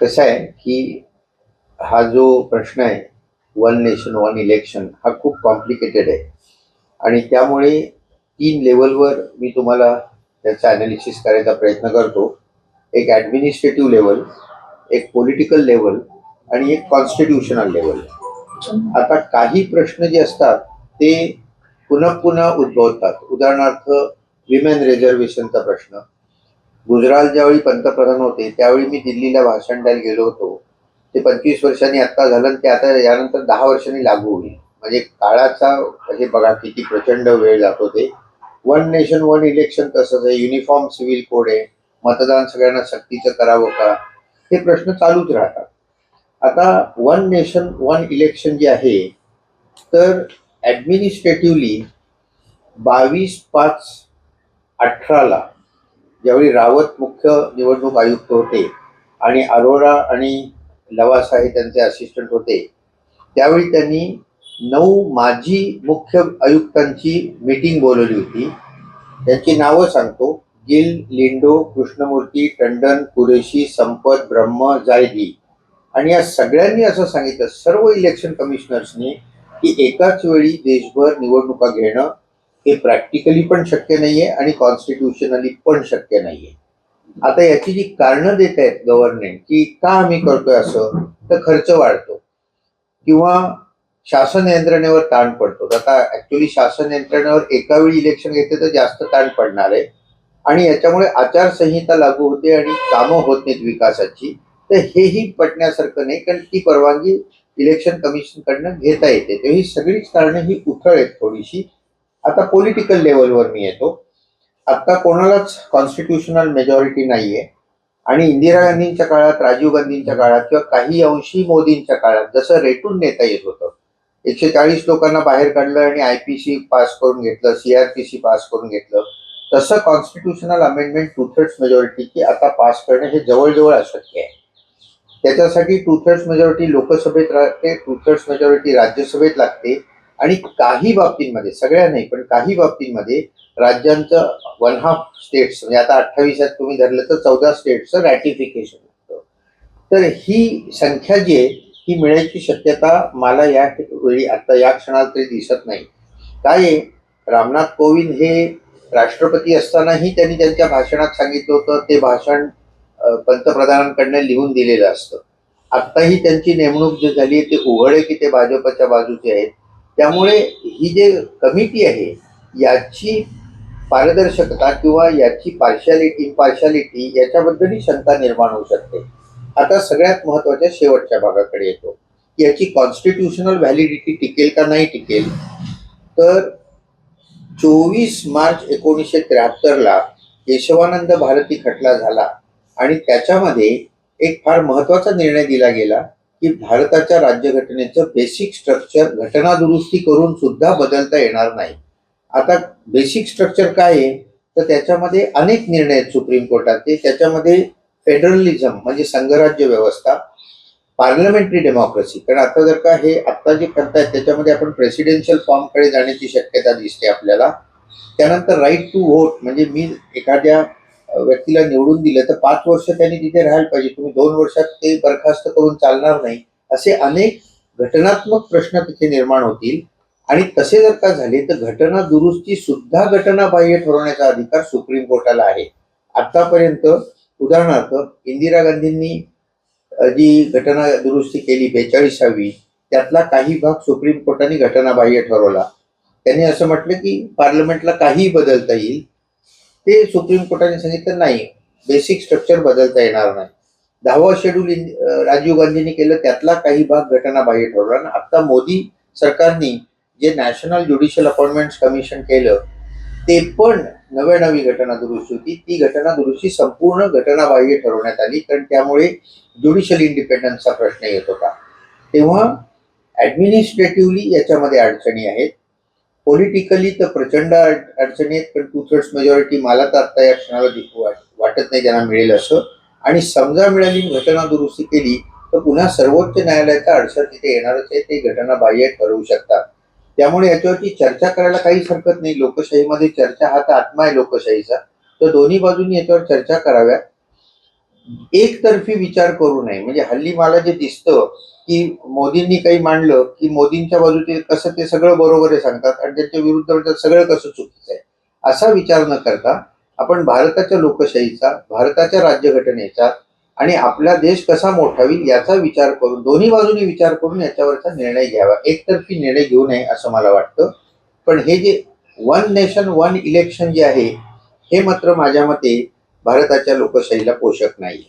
कसं आहे की हा जो प्रश्न आहे वन नेशन वन इलेक्शन हा खूप कॉम्प्लिकेटेड आहे. आणि त्यामुळे तीन लेवलवर मी तुम्हाला त्याचं ॲनालिसिस करायचा प्रयत्न करतो. एक ॲडमिनिस्ट्रेटिव्ह लेवल एक पॉलिटिकल लेवल आणि एक कॉन्स्टिट्युशनल लेवल आता काही प्रश्न जे असतात ते पुन्हा पुन्हा उद्भवतात. उदाहरणार्थ विमेन रिझर्वेशनचा प्रश्न. गुजराल ज्यावेळी पंतप्रधान होते त्यावेळी मी दिल्लीला भाषण द्यायला गेलो होतो. ते पंचवीस वर्षांनी आत्ता झालं ते आता यानंतर दहा वर्षांनी लागू होईल. म्हणजे काळाचा म्हणजे बघा किती प्रचंड वेळ जातो ते. वन नेशन वन इलेक्शन तसंच आहे. युनिफॉर्म सिव्हिल कोड आहे. मतदान सगळ्यांना सक्तीचं करावं का? हे प्रश्न चालूच राहतात. आता वन नेशन वन इलेक्शन जे आहे तर ॲडमिनिस्ट्रेटिव्हली बावीस पाच अठराला ज्यावेळी रावत मुख्य निवडणूक आयुक्त होते आणि अरोरा आणि लवासा हे त्यांचे असिस्टंट होते त्यावेळी त्यांनी नऊ माजी मुख्य आयुक्तांची मीटिंग बोलवली होती. त्यांची नावं सांगतो. गिल लिंडो कृष्णमूर्ती टंडन कुरेशी संपत ब्रह्म जायदी आणि या सगळ्यांनी असं सांगितलं सर्व इलेक्शन कमिशनर्सनी की एकाच वेळी देशभर निवडणुका घेणं हे प्रॅक्टिकली पण शक्य नाहीये आणि कॉन्स्टिट्युशनली पण शक्य नाहीये. आता याची जी कारणं देत आहेत गव्हर्नमेंट की का आम्ही करतोय असं तर खर्च वाढतो. किंवा शासन यंत्रणेवर ताण पडतो. आता ऍक्च्युली शासन यंत्रणेवर एका वेळी इलेक्शन घेते तर जास्त ताण पडणार आहे. आणि याच्यामुळे आचारसंहिता लागू होते आणि कामं होत नाहीत विकासाची. तर हेही पटण्यासारखं नाही कारण ती परवानगी इलेक्शन कमिशन कडनं घेता येते. तर ही सगळीच कारणं ही उथळ आहेत थोडीशी. आता पॉलिटिकल लेवलवर मी येतो. आता कोणालाच कॉन्स्टिट्युशनल मेजॉरिटी नाहीये. आणि इंदिरा गांधींच्या काळात राजीव गांधींच्या काळात किंवा काही अंशी मोदींच्या काळात जसं रेटून नेता येत होतं. एकशे चाळीस लोकांना बाहेर काढलं आणि आय पी सी पास करून घेतलं सीआरपीसी पास करून घेतलं तसं कॉन्स्टिट्युशनल अमेंडमेंट टू थर्ड्स मेजॉरिटीची आता पास करणं हे जवळजवळ अशक्य आहे. त्याच्यासाठी टू थर्ड्स मेजॉरिटी लोकसभेत राहते टू थर्ड्स मेजॉरिटी राज्यसभेत लागते. आणि काही बाबतींमध्ये सगळ्या नाही पण काही बाबतींमध्ये राज्यांचं वन हाफ स्टेट्स म्हणजे आता अठ्ठावीसात तुम्ही धरलं तर चौदा स्टेट्सचं रॅटिफिकेशन असतं तर ही संख्या जी आहे ही मिळायची शक्यता मला या वेळी आता या क्षणात तरी दिसत नाही. काय आहे रामनाथ कोविंद हे राष्ट्रपती असतानाही त्यांनी त्यांच्या भाषणात सांगितलं होतं ते भाषण पंतप्रधानांकडनं लिहून दिलेलं असतं. आत्ताही त्यांची नेमणूक जी झाली आहे ते उघड आहे की ते भाजपच्या बाजूचे आहेत. त्यामुळे ही जे कमिटी आहे याची पारदर्शकता किंवा याची पार्शालिटी पार्शालिटी याच्याबद्दलही शंका निर्माण होऊ शकते. आता सगळ्यात महत्त्वाच्या शेवटच्या भागाकडे येतो. याची कॉन्स्टिट्युशनल व्हॅलिडिटी टिकेल का नाही टिकेल? तर चोवीस मार्च एकोणीसशे त्र्याहत्तरला केशवानंद भारती खटला झाला आणि त्याच्यामध्ये एक फार महत्त्वाचा निर्णय दिला गेला. की भारताच्या राज्यघटनेचं बेसिक स्ट्रक्चर घटना दुरुस्ती करून सुद्धा बदलता येणार नाही. आता बेसिक स्ट्रक्चर काय आहे? तर त्याच्यामध्ये अनेक निर्णय आहेत सुप्रीम कोर्टाचे. त्याच्यामध्ये फेडरलिझम म्हणजे संघराज्य व्यवस्था पार्लमेंटरी डेमोक्रेसी कारण आता जर का हे आता जे करतायत त्याच्यामध्ये आपण प्रेसिडेन्शियल फॉर्मकडे जाण्याची शक्यता दिसते आपल्याला. त्यानंतर राईट टू व्होट म्हणजे मी एखाद्या व्यक्तीला निवडून दिलं तर पाच वर्ष त्यांनी तिथे राहायला पाहिजे. तुम्ही दोन वर्षात ते बरखास्त करून चालणार नाही. असे अनेक घटनात्मक प्रश्न तिथे निर्माण होतील. आणि तसे जर का झाले तर घटना दुरुस्ती सुद्धा घटनाबाह्य ठरवण्याचा अधिकार सुप्रीम कोर्टाला आहे. आतापर्यंत उदाहरणार्थ इंदिरा गांधींनी जी घटना दुरुस्ती केली बेचाळीसावी त्यातला काही भाग सुप्रीम कोर्टाने घटनाबाह्य ठरवला. त्यांनी असं म्हटलं की पार्लमेंटला काहीही बदलता येईल. ते सुप्रीम कोर्टाने सांगितलं नाही. बेसिक स्ट्रक्चर बदलता येणार नाही. दहावा शेड्यूल राजीव गांधींनी केलं त्यातला काही भाग घटनाबाह्य ठरवला. आणि आता मोदी सरकारने जे नॅशनल ज्युडिशियल अपॉइंटमेंट कमिशन केलं ते पण नव्या नवी घटना दुरुस्ती होती. ती घटना दुरुस्ती संपूर्ण घटनाबाह्य ठरवण्यात आली. कारण त्यामुळे ज्युडिशियल इंडिपेंडन्सचा प्रश्न येत होता. तेव्हा ॲडमिनिस्ट्रेटिव्हली याच्यामध्ये अडचणी आहेत. पॉलिटिकली तर प्रचंड अडचणी आहेत पण टू थर्ड्स मेजॉरिटी मला तर आता या क्षणाला दिसू वाटत नाही त्यांना मिळेल असं. आणि समजा मिळाली घटना दुरुस्ती केली तर पुन्हा सर्वोच्च न्यायालयाचा अडसर तिथे येणारच आहे ते घटना बाह्य ठरवू शकतात. त्यामुळे याच्यावरती चर्चा करायला काहीच हरकत नाही. लोकशाहीमध्ये चर्चा हा तर आत्मा आहे लोकशाहीचा. तर दोन्ही बाजूंनी याच्यावर चर्चा कराव्या. एकतर्फी विचार करू नये. म्हणजे हल्ली मला जे दिसतं की मोदींनी काही मांडलं की मोदींच्या बाजूचे कसं ते सगळं बरोबर आहे सांगतात आणि त्यांच्या विरुद्ध म्हणतात सगळं कसं चुकीचं आहे. असा विचार न करता आपण भारताच्या लोकशाहीचा भारताच्या राज्यघटनेचा आणि आपला देश कसा मोठा होईल याचा विचार करून दोन्ही बाजूने विचार करून याच्यावरचा निर्णय घ्यावा. एकतर्फी निर्णय घेऊ नये असं मला वाटतं. पण हे जे वन नेशन वन इलेक्शन जे आहे हे मात्र माझ्या मते भारताच्या लोकशाहीला पोषक नाही